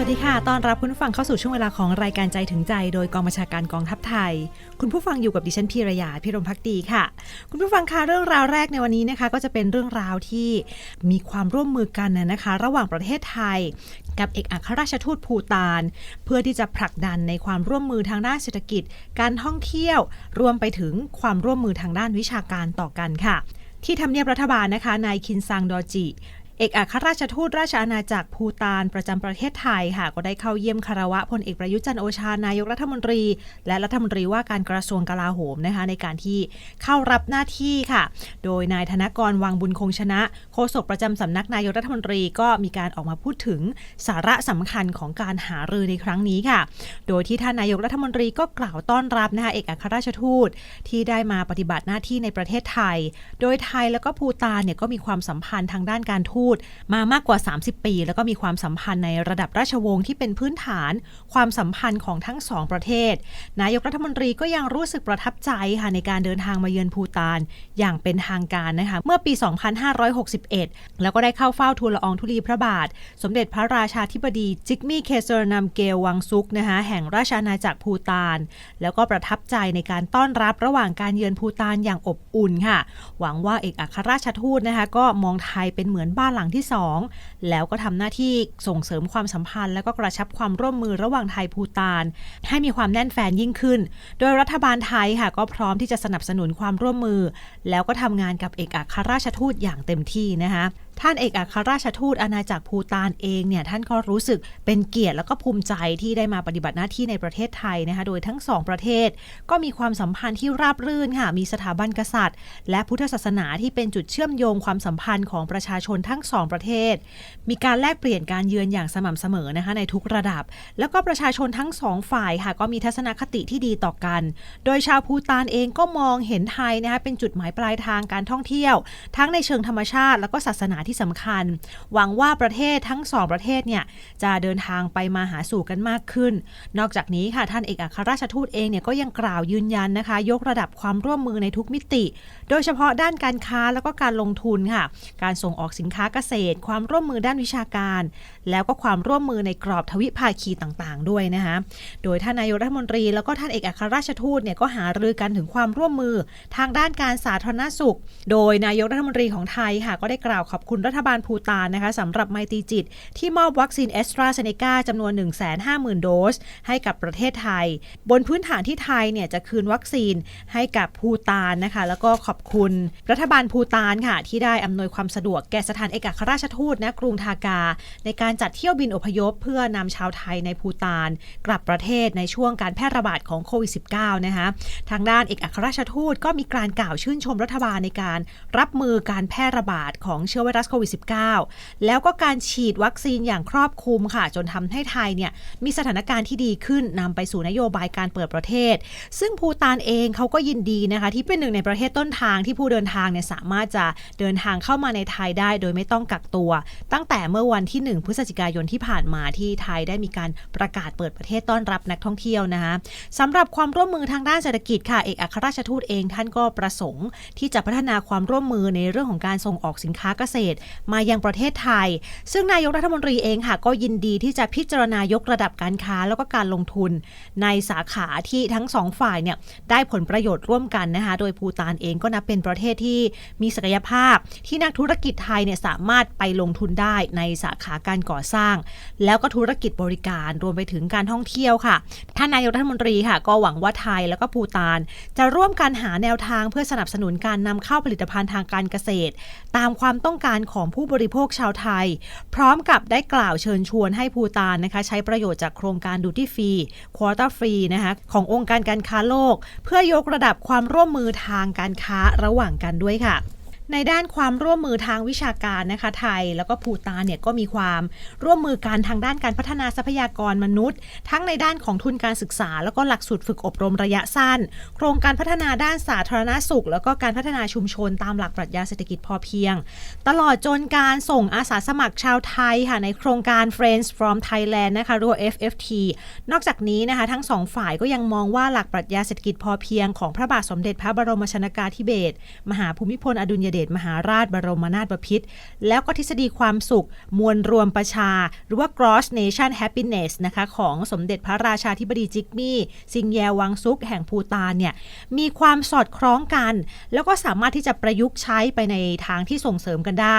สวัสดีค่ะ ตอนรับคุณผู้ฟังเข้าสู่ช่วงเวลาของรายการใจถึงใจ โดยกองบัญชาการกองทัพไทย คุณผู้ฟังอยู่กับดิฉันพีรยาพิรมพักดีค่ะ คุณผู้ฟังคะเรื่องราวแรกในวันนี้นะคะ ก็จะเป็นเรื่องราวที่มีความร่วมมือกันนะนะคะ ระหว่างประเทศไทย กับเอกอัครราชทูตภูตาน เพื่อที่จะผลักดันในความร่วมมือทางด้านเศรษฐกิจ การท่องเที่ยว รวมไปถึงความร่วมมือทางด้านวิชาการต่อกันค่ะที่ทำเนียบรัฐบาลนะคะ นายคินซังดอจิ เอกอัครราชทูตราชอาณาจักรภูตานประจำประเทศไทยค่ะ ก็ได้เข้าเยี่ยมคารวะพลเอกประยุทธ์จันโอชานายกรัฐมนตรี และรัฐมนตรีว่าการกระทรวงกลาโหมนะคะในการที่เข้ารับหน้าที่ค่ะ โดยนายธนกรวังบุญคงชนะโฆษกประจำสำนักนายกรัฐมนตรีก็มีการออกมาพูดถึงสาระสำคัญของการหารือในครั้งนี้ค่ะ โดยที่ท่านนายกรัฐมนตรีก็กล่าวต้อนรับนะคะเอกอัครราชทูตที่ได้มาปฏิบัติหน้าที่ในประเทศไทย โดยไทยแล้วก็ภูตานเนี่ยก็มีความสัมพันธ์ทางด้านการทูตมามากกว่า 30 ปี แล้วก็มีความสัมพันธ์ในระดับราชวงศ์ที่เป็นพื้นฐาน ความสัมพันธ์ของทั้งสองประเทศ นายกรัฐมนตรีก็ยังรู้สึกประทับใจค่ะในการเดินทางมาเยือนภูตาน อย่างเป็นทางการนะคะเมื่อปี 2561 แล้วก็ได้เข้าเฝ้าทูลละอองธุลีพระบาท สมเด็จพระราชาธิบดีจิกมี่เคเซอร์นัมเกลวังซุกนะคะแห่งราชอาณาจักรภูตาน แล้วก็ประทับใจในการต้อนรับระหว่างการเยือนภูตานอย่างอบอุ่นค่ะ หวังว่าเอกอัครราชทูตนะคะก็มองไทยเป็นเหมือนบ้านหลังที่ 2 แล้วก็ทำหน้าที่ส่งเสริมความสัมพันธ์ และก็กระชับความร่วมมือระหว่างไทยภูตาน ให้มีความแน่นแฟนยิ่งขึ้น โดยรัฐบาลไทยค่ะก็พร้อมที่จะสนับสนุนความร่วมมือ แล้วก็ทำงานกับเอกอัครราชทูตอย่างเต็มที่นะคะ ท่านเอกอัครราชทูตอาณาจักรภูตานเองเนี่ยท่านก็รู้สึกเป็นเกียรติแล้วก็ภูมิใจที่ได้มาปฏิบัติหน้าที่ในประเทศไทยนะคะโดยทั้งสองประเทศ ก็มีความสัมพันธ์ที่ราบรื่นค่ะมีสถาบันกษัตริย์ และพุทธศาสนาที่เป็นจุดเชื่อมโยงความสัมพันธ์ของประชาชนทั้งสองประเทศ มีการแลกเปลี่ยนการเยือนอย่างสม่ำเสมอนะคะในทุกระดับ แล้วก็ประชาชนทั้งสองฝ่ายค่ะก็มีทัศนคติที่ดีต่อกัน โดยชาวภูตานเองก็มองเห็นไทยนะคะเป็นจุดหมายปลายทางการท่องเที่ยว ทั้งในเชิงธรรมชาติ แล้วก็ศาสนาที่สำคัญ หวังว่าประเทศทั้งสองประเทศเนี่ยจะเดินทางไปมาหาสู่กันมากขึ้น นอกจากนี้ค่ะท่านเอกอัครราชทูตเองเนี่ยก็ยังกล่าวยืนยันนะคะ ยกระดับความร่วมมือในทุกมิติ โดยเฉพาะด้านการค้าแล้วก็การลงทุนค่ะ การส่งออกสินค้าเกษตร ความร่วมมือด้านวิชาการ แล้วก็ความร่วมมือในกรอบทวิภาคีต่างๆ ด้วยนะคะ โดยท่านนายกรัฐมนตรี แล้วก็ท่านเอกอัครราชทูตเนี่ยก็หารือกันถึงความร่วมมือ ทางด้านการสาธารณสุข โดยนายกรัฐมนตรีของไทยค่ะ ก็ได้กล่าวขอบคุณรัฐบาลภูตานนะคะสำหรับไมตีจิต ที่มอบวัคซีนแอสตราเซเนกาจำนวน 150,000 โดส ให้กับประเทศไทย บนพื้นฐานที่ไทยเนี่ยจะคืนวัคซีนให้กับภูตานนะคะ แล้วก็ขอบคุณรัฐบาลภูตานค่ะ ที่ได้อำนวยความสะดวกแก่สถานเอกอัครราชทูตณกรุงทากา ในการจัดเที่ยวบินอพยพ เพื่อนำชาวไทยในภูตาน กลับประเทศในช่วงการแพร่ระบาดของโควิด -19 นะคะทางด้านเอกอัครราชทูตก็มีการกล่าวชื่นชมรัฐบาลในการรับมือการแพร่ระบาดของเชื้อไวรัสโควิด -19 แล้วก็การฉีดวัคซีนอย่างครอบคลุมค่ะ จนทำให้ไทยเนี่ยมีสถานการณ์ที่ดีขึ้นนำไปสู่นโยบายการเปิดประเทศ ซึ่งภูตานเองเขาก็ยินดีนะคะ ที่เป็นหนึ่งในประเทศต้นทางที่ผู้เดินทางเนี่ยสามารถจะเดินทางเข้ามาในไทยได้ โดยไม่ต้องกักตัว ตั้งแต่เมื่อวันที่ 1 พฤศจิกายนที่ผ่านมาที่ไทยได้มีการประกาศเปิดประเทศต้อนรับนักท่องเที่ยวนะคะสำหรับความร่วมมือทางด้านเศรษฐกิจค่ะเอกอัครราชทูตเองท่านก็ประสงค์ ที่จะพัฒนาความร่วมมือในเรื่องของการส่งออกสินค้าเกษตรมายังประเทศไทย ซึ่งนายกรัฐมนตรีเองค่ะก็ยินดีที่จะพิจารณายกระดับการค้าแล้วก็การลงทุน ในสาขาที่ทั้งสองฝ่ายเนี่ยได้ผลประโยชน์ร่วมกันนะคะโดยภูตานเองก็นับเป็นประเทศที่มีศักยภาพ ที่นักธุรกิจไทยเนี่ยสามารถไปลงทุนได้ในสาขาการก่อสร้าง แล้วก็ธุรกิจบริการรวมไปถึงการท่องเที่ยวค่ะท่านนายกรัฐมนตรีค่ะ ก็หวังว่าไทยแล้วก็ภูตาน จะร่วมกันหาแนวทางเพื่อสนับสนุนการนำเข้าผลิตภัณฑ์ทางการเกษตร ตามความต้องการของผู้บริโภคชาวไทย พร้อมกับได้กล่าวเชิญชวนให้ภูตานนะคะใช้ประโยชน์จากโครงการดูที่ฟรีควอเตอร์ฟรีนะคะขององค์การการค้าโลก เพื่อยกระดับความร่วมมือทางการค้าระหว่างกันด้วยค่ะ ในด้านความร่วมมือทางวิชาการนะคะไทย แล้วก็ภูตานเนี่ยก็มีความร่วมมือกันทางด้านการพัฒนาทรัพยากรมนุษย์ ทั้งในด้านของทุนการศึกษา แล้วก็หลักสูตรฝึกอบรมระยะสั้น โครงการพัฒนาด้านสาธารณสุข แล้วก็การพัฒนาชุมชนตามหลักปรัชญาเศรษฐกิจพอเพียง ตลอดจนการส่งอาสาสมัครชาวไทยค่ะในโครงการ Friends from Thailand นะคะหรือว่า FFT นอกจากนี้นะคะทั้งสองฝ่ายก็ยังมองว่าหลักปรัชญาเศรษฐกิจพอเพียงของพระบาทสมเด็จพระบรมชนากาธิเบศรมหาภูมิพลอดุลยเดชมหาราชบรมนาถบพิตรแล้วก็ทฤษฎีความสุข มวลรวมประชา หรือว่า Gross Nation Happiness นะคะของสมเด็จพระราชาธิบดีจิกมี่ ซิงแยวังซุกแห่งภูตานเนี่ยมีความสอดคล้องกัน แล้วก็สามารถที่จะประยุกต์ใช้ไปในทางที่ส่งเสริมกันได้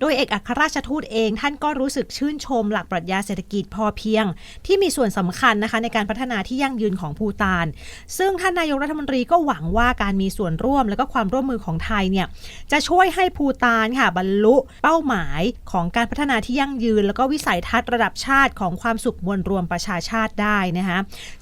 โดยเอกอัครราชทูตเองท่านก็รู้สึกชื่นชมหลักปรัชญาเศรษฐกิจพอเพียง ที่มีส่วนสำคัญนะคะในการพัฒนาที่ยั่งยืนของภูตาน ซึ่งท่านนายกรัฐมนตรีก็หวังว่าการมีส่วนร่วมและก็ความร่วมมือของไทยเนี่ยจะช่วยให้ภูตานค่ะบรรลุเป้าหมายของการพัฒนาที่ยั่งยืน แล้วก็วิสัยทัศน์ระดับชาติของความสุขมวลรวมประชาชาติได้นะคะ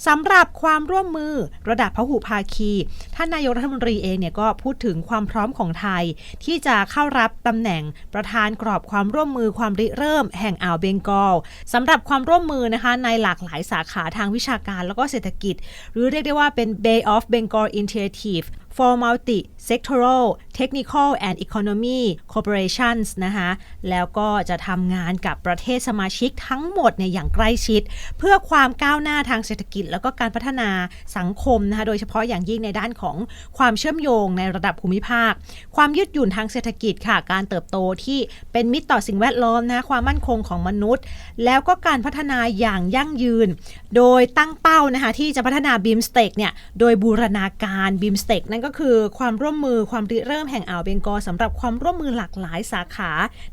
สำหรับความร่วมมือระดับพหุภาคี ท่านนายกรัฐมนตรีเองเนี่ยก็พูดถึงความพร้อมของไทย ที่จะเข้ารับตำแหน่งประธานกรอบความร่วมมือความริเริ่ม แห่งอ่าวเบงกอลสำหรับความร่วมมือนะคะในหลากหลายสาขาทางวิชาการแล้วก็เศรษฐกิจ หรือเรียกได้ว่าเป็น Bay of Bengal Initiative for Multi-Sectoral Technical and Economy Corporations นะคะแล้วก็จะทำงานกับประเทศสมาชิกทั้งหมดเนี่ยอย่างใกล้ชิด เพื่อความก้าวหน้าทางเศรษฐกิจ แล้วก็การพัฒนาสังคมนะคะโดยเฉพาะอย่างยิ่งในด้านของความเชื่อมโยงในระดับภูมิภาค ความยืดหยุ่นทางเศรษฐกิจค่ะ การเติบโตที่เป็นมิตรต่อสิ่งแวดล้อมนะความมั่นคงของมนุษย์ แล้วก็การพัฒนาอย่างยั่งยืน โดยตั้งเป้านะคะที่จะพัฒนาบีมสเต็กเนี่ยโดยบูรณาการบีมสเต็กนั่นก็็คือความร่วมมือความริเริ่มแห่งอ่าวเบงกอลสำหรับความร่วมมือหลากหลายสาขา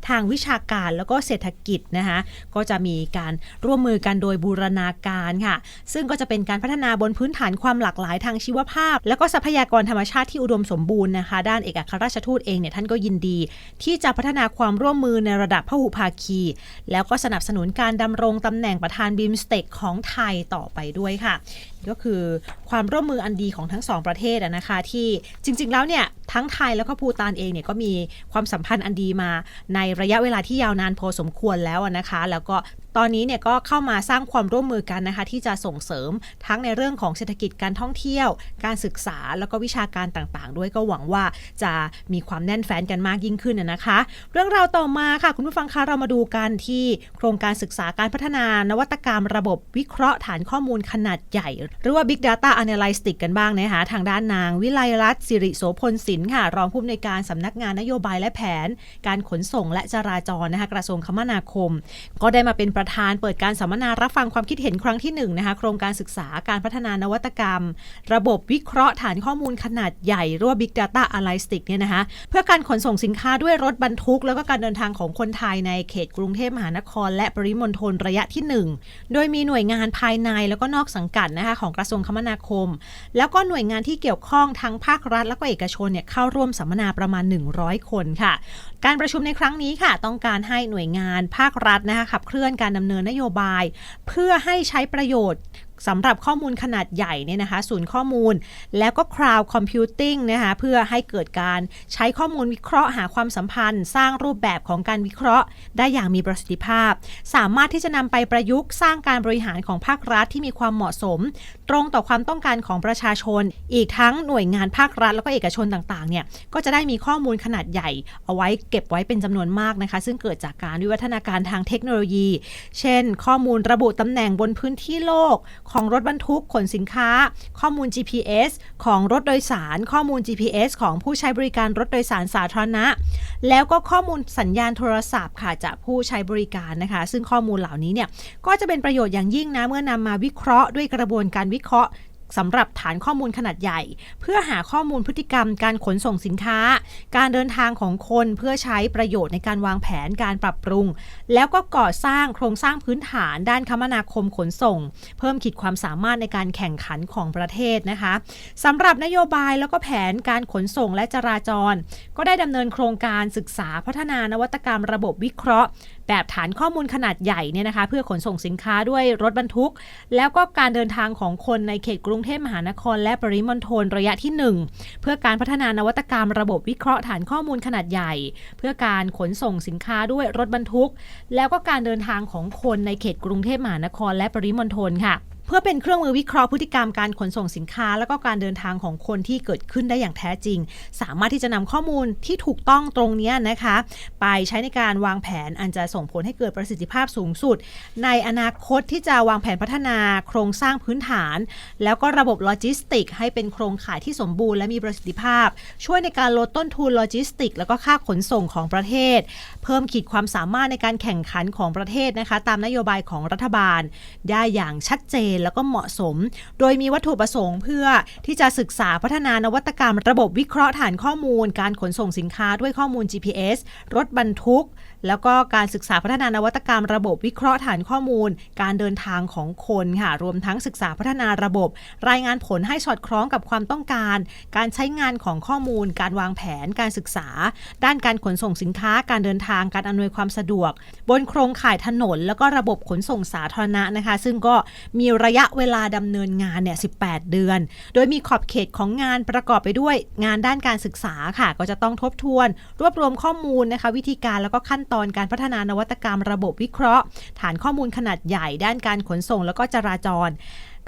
ทางวิชาการแล้วก็เศรษฐกิจนะคะก็จะมีการร่วมมือกันโดยบูรณาการค่ะ ซึ่งก็จะเป็นการพัฒนาบนพื้นฐานความหลากหลายทางชีวภาพ แล้วก็ทรัพยากรธรรมชาติที่อุดมสมบูรณ์นะคะ ด้านเอกอัครราชทูตเองเนี่ยท่านก็ยินดี ที่จะพัฒนาความร่วมมือในระดับพหุภาคี แล้วก็สนับสนุนการดำรงตำแหน่งประธานบีมสเต็กของไทยต่อไปด้วยค่ะ ก็คือความร่วมมืออันดีของทั้งสองประเทศนะคะที่จริง ๆ แล้วเนี่ยทั้งไทยแล้วก็ภูตานเองเนี่ยก็มีความสัมพันธ์อันดีมาในระยะเวลาที่ยาวนานพอสมควรแล้วนะคะ แล้วก็ ตอนนี้เนี่ยก็เข้ามาสร้างความร่วมมือกันนะคะ ที่จะส่งเสริมทั้งในเรื่องของเศรษฐกิจการท่องเที่ยว การศึกษาแล้วก็วิชาการต่างๆ ด้วยก็หวังว่าจะมีความแน่นแฟ้นกันมากยิ่งขึ้นนะคะ เรื่องราวต่อมาค่ะ คุณผู้ฟังคะเรามาดูกันที่โครงการศึกษาการพัฒนานวัตกรรมระบบวิเคราะห์ฐานข้อมูลขนาดใหญ่ หรือว่า Big Data Analytics กันบ้างนะคะทางด้านนาง วิไลรัตน์สิริโสพลศิลป์ค่ะ รองผู้อำนวยการสำนักงานนโยบายและแผน การขนส่งและจราจรนะคะกระทรวงคมนาคม ก็ได้มาเป็นประธานเปิดการสัมมนารับฟังความคิดเห็นครั้งที่1นนะคะโครงการศึกษาการพัฒนานวัตกรรม ระบบวิเคราะห์ฐานข้อมูลขนาดใหญ่รือว่า Big Data Analytics เนี่ยนะคะเพื่อการขนส่งสินค้าด้วยรถบรรทุก แล้วก็การเดินทางของคนไทยในเขตกรุงเทพมหานคร และปริมณฑลระยะที่ 1 โดยมีหน่วยงานภายในแล้วก็นอกสังกัดนะคะของกระทรวงคมนาคม แล้วก็หน่วยงานที่เกี่ยวข้องทั้งภาครัฐ และก็เอกชนเนี่ยเข้าร่วมสัมมนาประมาณ 100 คนค่ะ การประชุมในครั้งนี้ค่ะ ต้องการให้หน่วยงานภาครัฐนะคะขับเคลื่อนการดำเนินนโยบาย เพื่อให้ใช้ประโยชน์ สำหรับข้อมูลขนาดใหญ่เนี่ยนะคะศูนย์ข้อมูล แล้วก็ Cloud Computing นะคะเพื่อให้เกิดการใช้ข้อมูลวิเคราะห์หาความสัมพันธ์ สร้างรูปแบบของการวิเคราะห์ ได้อย่างมีประสิทธิภาพ สามารถที่จะนำไปประยุกต์สร้างการบริหารของภาครัฐที่มีความเหมาะสม ตรงต่อความต้องการของประชาชน อีกทั้งหน่วยงานภาครัฐ แล้วก็เอกชนต่างๆเนี่ยก็จะได้มีข้อมูลขนาดใหญ่ เอาไว้เก็บไว้เป็นจำนวนมากนะคะ ซึ่งเกิดจากการวิวัฒนาการทางเทคโนโลยี เช่น ข้อมูลระบุตำแหน่งบนพื้นที่โลกของรถบรรทุกขนสินค้า ข้อมูล GPS ของรถโดยสาร ข้อมูล GPS ของผู้ใช้บริการรถโดยสารสาธารณะ แล้วก็ข้อมูลสัญญาณโทรศัพท์ค่ะจากผู้ใช้บริการนะคะ ซึ่งข้อมูลเหล่านี้เนี่ยก็จะเป็นประโยชน์อย่างยิ่งนะเมื่อนำมาวิเคราะห์ด้วยกระบวนการวิเคราะห์ สำหรับฐานข้อมูลขนาดใหญ่ เพื่อหาข้อมูลพฤติกรรมการขนส่งสินค้า การเดินทางของคนเพื่อใช้ประโยชน์ในการวางแผนการปรับปรุง แล้วก็ก่อสร้างโครงสร้างพื้นฐานด้านคมนาคมขนส่ง เพิ่มขีดความสามารถในการแข่งขันของประเทศนะคะสำหรับนโยบายแล้วก็แผนการขนส่งและจราจร ก็ได้ดำเนินโครงการศึกษาพัฒนานวัตกรรมระบบวิเคราะห์ แบบฐานข้อมูลขนาดใหญ่เนี่ยนะคะ เพื่อขนส่งสินค้าด้วยรถบรรทุก แล้วก็การเดินทางของคนในเขตกรุงเทพมหานคร และปริมณฑลระยะที่ 1 เพื่อการพัฒนานวัตกรรมระบบวิเคราะห์ฐานข้อมูลขนาดใหญ่ เพื่อการขนส่งสินค้าด้วยรถบรรทุก แล้วก็การเดินทางของคนในเขตกรุงเทพมหานคร และปริมณฑลค่ะ เพื่อเป็นเครื่องมือวิเคราะห์พฤติกรรมการขนส่งสินค้า แล้วก็การเดินทางของคนที่เกิดขึ้นได้อย่างแท้จริง สามารถที่จะนำข้อมูลที่ถูกต้องตรงนี้นะคะ ไปใช้ในการวางแผนอันจะส่งผลให้เกิดประสิทธิภาพสูงสุด ในอนาคตที่จะวางแผนพัฒนาโครงสร้างพื้นฐาน แล้วก็ระบบโลจิสติก ให้เป็นโครงข่ายที่สมบูรณ์และมีประสิทธิภาพ ช่วยในการลดต้นทุนโลจิสติก แล้วก็ค่าขนส่งของประเทศ เพิ่มขีดความสามารถในการแข่งขันของประเทศนะคะ ตามนโยบายของรัฐบาล ได้อย่างชัดเจนแล้วก็เหมาะสม โดยมีวัตถุประสงค์เพื่อที่จะศึกษาพัฒนานวัตกรรม ระบบวิเคราะห์ฐานข้อมูล การขนส่งสินค้าด้วยข้อมูล GPS รถบรรทุก แล้วก็การศึกษาพัฒนานวัตกรรม ระบบวิเคราะห์ฐานข้อมูล การเดินทางของคนค่ะ รวมทั้งศึกษาพัฒนาระบบ รายงานผลให้สอดคล้องกับความต้องการ การใช้งานของข้อมูล การวางแผน การศึกษา ด้านการขนส่งสินค้า การเดินทาง การอำนวยความสะดวก บนโครงข่ายถนน แล้วก็ระบบขนส่งสาธารณะนะคะ ซึ่งก็มีระยะเวลาดำเนินงานเนี่ย 18 เดือน โดยมีขอบเขตของงานประกอบไปด้วย งานด้านการศึกษาค่ะ ก็จะต้องทบทวน รวบรวมข้อมูลนะคะ วิธีการแล้วก็ขั้นตอนการพัฒนานวัตกรรมระบบวิเคราะห์ ฐานข้อมูลขนาดใหญ่ด้านการขนส่งแล้วก็จราจร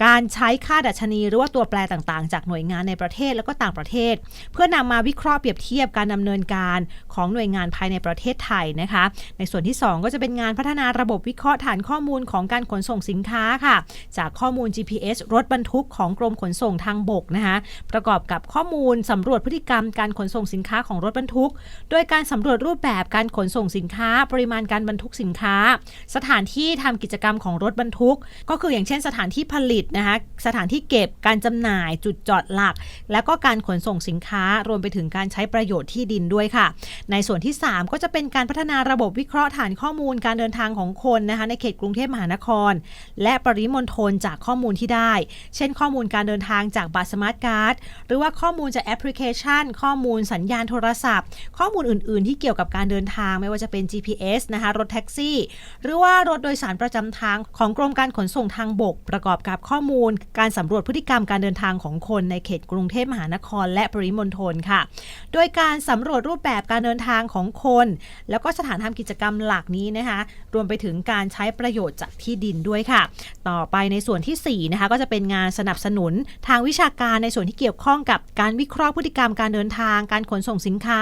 การใช้ค่าดัชนีหรือว่าตัวแปรต่างๆ จากหน่วยงานในประเทศแล้วก็ต่างประเทศ เพื่อนำมาวิเคราะห์เปรียบเทียบการดำเนินการของหน่วยงานภายในประเทศไทยนะคะ ในส่วนที่ 2 ก็จะเป็นงานพัฒนาระบบวิเคราะห์ฐานข้อมูลของการขนส่งสินค้าค่ะ จากข้อมูล GPS รถบรรทุกของกรมขนส่งทางบกนะคะประกอบกับข้อมูลสำรวจพฤติกรรมการขนส่งสินค้าของรถบรรทุก โดยการสำรวจรูปแบบการขนส่งสินค้า ปริมาณการบรรทุกสินค้า สถานที่ทำกิจกรรมของรถบรรทุก ก็คืออย่างเช่นสถานที่ผลิตนะคะสถานที่เก็บการจำหน่ายจุดจอดหลัก แล้วก็การขนส่งสินค้ารวมไปถึงการใช้ประโยชน์ที่ดินด้วยค่ะ ในส่วนที่ 3 ก็จะเป็นการพัฒนาระบบวิเคราะห์ฐานข้อมูลการเดินทางของคนนะคะในเขตกรุงเทพมหานคร และปริมณฑลจากข้อมูลที่ได้ เช่น ข้อมูลการเดินทางจากบัตรสมาร์ทการ์ดหรือว่าข้อมูลจากแอปพลิเคชัน ข้อมูลสัญญาณโทรศัพท์ ข้อมูลอื่น ๆ ที่เกี่ยวกับการเดินทางไม่ว่าจะเป็น GPS นะคะรถแท็กซี่ หรือว่ารถโดยสารประจำทางของกรมการขนส่งทางบก ประกอบกับข้อมูลการสำรวจพฤติกรรมการเดินทางของคนในเขตกรุงเทพมหานคร และปริมณฑลค่ะ โดยการสำรวจรูปแบบการเดินทางของคน แล้วก็สถานทำกิจกรรมหลักนี้นะคะ รวมไปถึงการใช้ประโยชน์จากที่ดินด้วยค่ะ ต่อไปในส่วนทีสี่4นะคะก็จะเป็นงานสนับสนุนทางวิชาการในส่วนที่เกี่ยวข้องกับการวิเคราะห์พฤติกรรมการเดินทาง การขนส่งสินค้า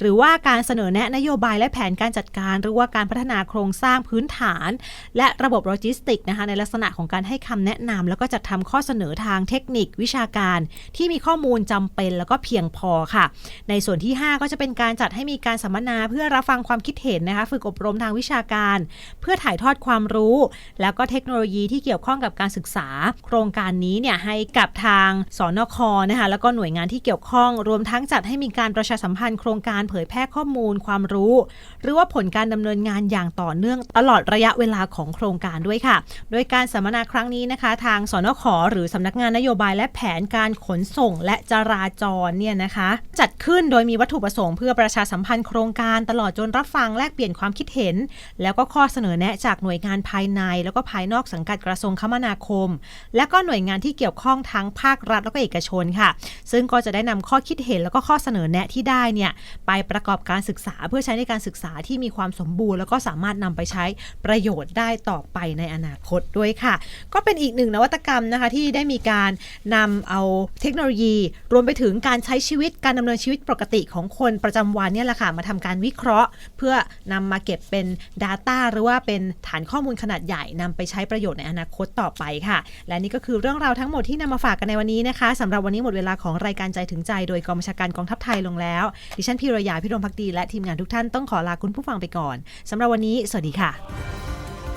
หรือว่าการเสนอแนะนโยบายและแผนการจัดการ หรือว่าการพัฒนาโครงสร้างพื้นฐาน และระบบโลจิสติกนะคะในลักษณะของการให้คำแนะนำแล้วก็จัดทำข้อเสนอทางเทคนิควิชาการ ที่มีข้อมูลจำเป็นแล้วก็เพียงพอค่ะ ในส่วนที่ 5 ก็จะเป็นการจัดให้มีการสัมมนาเพื่อรับฟังความคิดเห็นนะคะ ฝึกอบรมทางวิชาการ เพื่อถ่ายทอดความรู้ แล้วก็เทคโนโลยีที่เกี่ยวข้องกับการศึกษา โครงการนี้เนี่ยให้กับทางสนคนะคะแล้วก็หน่วยงานที่เกี่ยวข้อง รวมทั้งจัดให้มีการประชาสัมพันธ์โครงการเผยแพร่ข้อมูลความรู้ หรือว่าผลการดำเนินงานอย่างต่อเนื่อง ตลอดระยะเวลาของโครงการด้วยค่ะ โดยการสัมมนาครั้งนี้นะคะทางสนขหรือสำนักงานนโยบายและแผนการขนส่งและจราจรเนี่ยนะคะ จัดขึ้นโดยมีวัตถุประสงค์เพื่อประชาสัมพันธ์โครงการตลอดจนรับฟังแลกเปลี่ยนความคิดเห็น แล้วก็ข้อเสนอแนะจากหน่วยงานภายใน แล้วก็ภายนอกสังกัดกระทรวงคมนาคม และก็หน่วยงานที่เกี่ยวข้องทั้งภาครัฐแล้วก็เอกชนค่ะ ซึ่งก็จะได้นำข้อคิดเห็นแล้วก็ข้อเสนอแนะที่ได้เนี่ยไปประกอบการศึกษาเพื่อใช้ในการศึกษาที่มีความสมบูรณ์ แล้วก็สามารถนำไปใช้ประโยชน์ได้ต่อไปในอนาคตด้วยค่ะ ก็เป็นอีกหนึ่งนวัตกรรมนะคะที่ได้มีการนำเอาเทคโนโลยี รวมไปถึงการใช้ชีวิตการดำเนินชีวิตปกติของคนประจำวันเนี่ยแหละค่ะมาทำการวิเคราะห์ เพื่อนำมาเก็บเป็น Data หรือว่าเป็นฐานข้อมูลขนาดใหญ่นำไปใช้ประโยชน์ในอนาคตต่อไปค่ะ และนี่ก็คือเรื่องราวทั้งหมดที่นำมาฝากกันในวันนี้นะคะสำหรับวันนี้หมดเวลาของรายการใจถึงใจ โดยกองบัญชาการกองทัพไทยลงแล้ว ดิฉันพีรยาพิรมพักดีและทีมงานทุกท่านต้องขอลาคุณผู้ฟังไปก่อนสำหรับวันนี้ สวัสดีค่ะ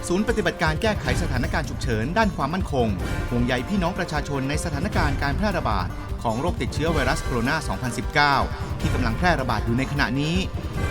ศูนย์ปฏิบัติการแก้ไขสถานการณ์ฉุกเฉินด้านความมั่นคงห่วงใยพี่น้องประชาชนในสถานการณ์การแพร่ระบาดของโรคติดเชื้อไวรัสโคโรนา 2019 ที่กำลังแพร่ระบาดอยู่ในขณะนี้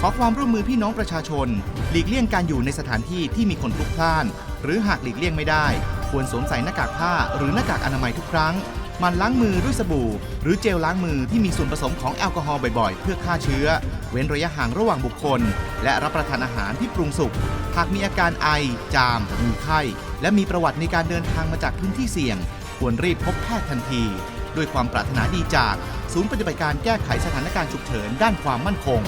ขอความร่วมมือพี่น้องประชาชน หลีกเลี่ยงการอยู่ในสถานที่ที่มีคนพลุกพล่าน หรือหากหลีกเลี่ยงไม่ได้ ควรสวมใส่หน้ากากผ้าหรือหน้ากากอนามัยทุกครั้ง มันล้างมือด้วยสบู่ หรือเจลล้างมือที่มีส่วนผสมของแอลกอฮอล์บ่อยๆ เพื่อฆ่าเชื้อ เว้นระยะห่างระหว่างบุคคล และรับประทานอาหารที่ปรุงสุก หากมีอาการไอ จาม มีไข้ และมีประวัติในการเดินทางมาจากพื้นที่เสี่ยง ควรรีบพบแพทย์ทันที ด้วยความปรารถนาดีจาก ศูนย์ปฏิบัติการแก้ไขสถานการณ์ฉุกเฉินด้านความมั่นคง